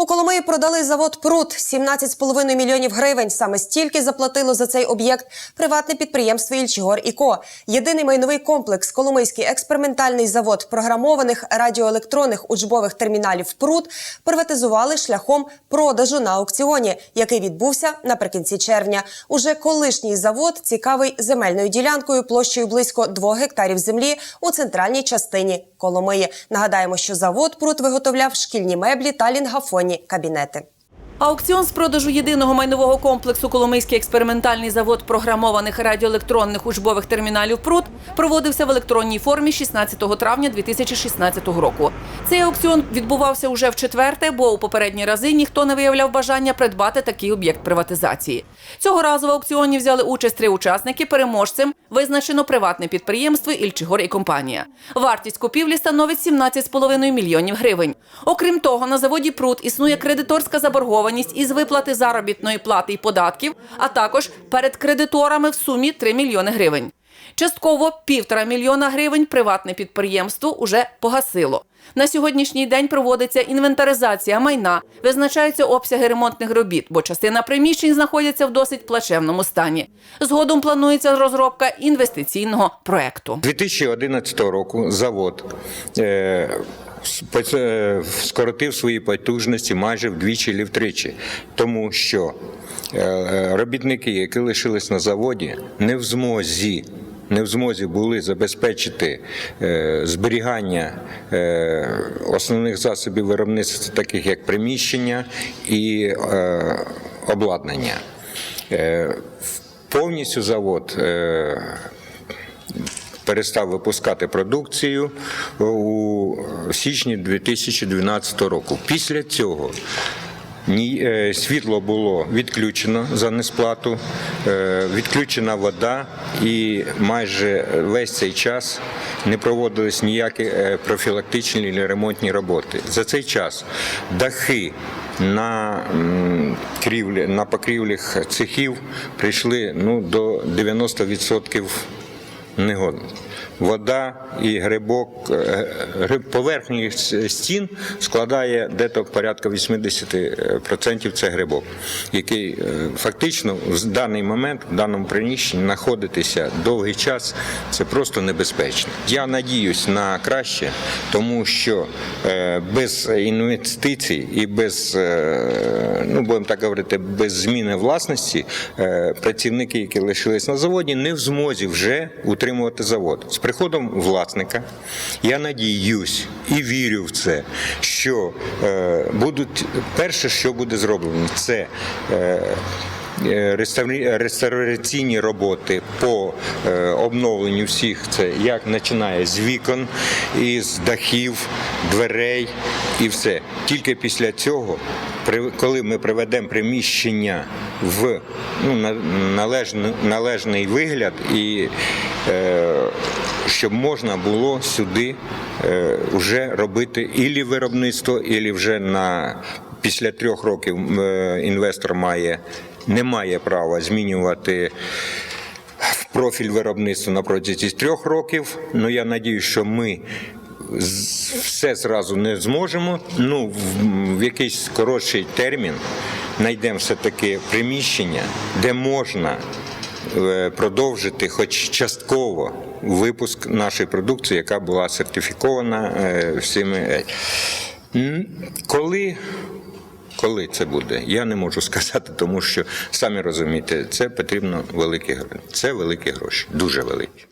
У Коломиї продали завод Прут 17,5 мільйонів гривень. Саме стільки заплатило за цей об'єкт приватне підприємство Ільчигор і Ко. Єдиний майновий комплекс Коломийський експериментальний завод програмованих радіоелектронних учбових терміналів Прут приватизували шляхом продажу на аукціоні, який відбувся наприкінці червня. Уже колишній завод цікавий земельною ділянкою площею близько 2 гектарів землі у центральній частині Коломиї. Нагадаємо, що завод Прут виготовляв шкільні меблі та лінгафонні кабінети. Аукціон з продажу єдиного майнового комплексу Коломийський експериментальний завод програмованих радіоелектронних учбових терміналів ПРУД проводився в електронній формі 16 травня 2016 року. Цей аукціон відбувався уже в четверте, бо у попередні рази ніхто не виявляв бажання придбати такий об'єкт приватизації. Цього разу в аукціоні взяли участь три учасники. Переможцем визначено приватне підприємство Ільчигор і компанія. Вартість купівлі становить 17,5 мільйонів гривень. Окрім того, на заводі Прут існує кредиторська заборгованість із виплати заробітної плати і податків, а також перед кредиторами в сумі 3 мільйони гривень. Частково півтора мільйона гривень приватне підприємство уже погасило. На сьогоднішній день проводиться інвентаризація майна, визначаються обсяги ремонтних робіт, бо частина приміщень знаходяться в досить плачевному стані. Згодом планується розробка інвестиційного проекту. 2011 року завод е, скоротив свої потужності майже вдвічі чи втричі, тому що е, робітники, які лишились на заводі, не в змозі. Не в змозі були забезпечити е, зберігання е, основних засобів виробництва, таких як приміщення і е, обладнання. Е, повністю завод е, перестав випускати продукцію у січні 2012 року. Після цього е, світло було відключено за несплату, е, відключена вода, і майже весь цей час не проводились ніякі е, профілактичні чи ремонтні роботи. За цей час дахи на крівлі, на покрівлях цехів прийшли ну, до 90% негодно. Вода і грибок, е, гриб поверхні стін складає дето порядка 80% це грибок, який е, фактично в даний момент в даному приміщенні знаходитися довгий час це просто небезпечно. Я надіюсь на краще, тому що е, без інвестицій і без, е, ну будемо так говорити, без зміни власності е, працівники, які лишились на заводі, не в змозі вже утримувати завод. З приходом власника я надіюсь і вірю в це, що е, будуть перше, що буде зроблено, це. Е, е, реставраційні роботи по е, обновленню всіх це як починає з вікон, із дахів, дверей і все. Тільки після цього, коли ми приведемо приміщення в ну, належний, належний вигляд і е, щоб можна було сюди е, вже робити ілі виробництво, ілі вже на після трьох років інвестор має не має права змінювати профіль виробництва на протязі трьох років. Ну я надію, що ми все зразу не зможемо. Ну, в, в якийсь коротший термін знайдемо все таки приміщення, де можна е, продовжити, хоч частково, випуск нашої продукції, яка була сертифікована е, всіми. Коли коли це буде, я не можу сказати, тому що самі розумієте, це потрібно великі гроші. Це великі гроші, дуже великі.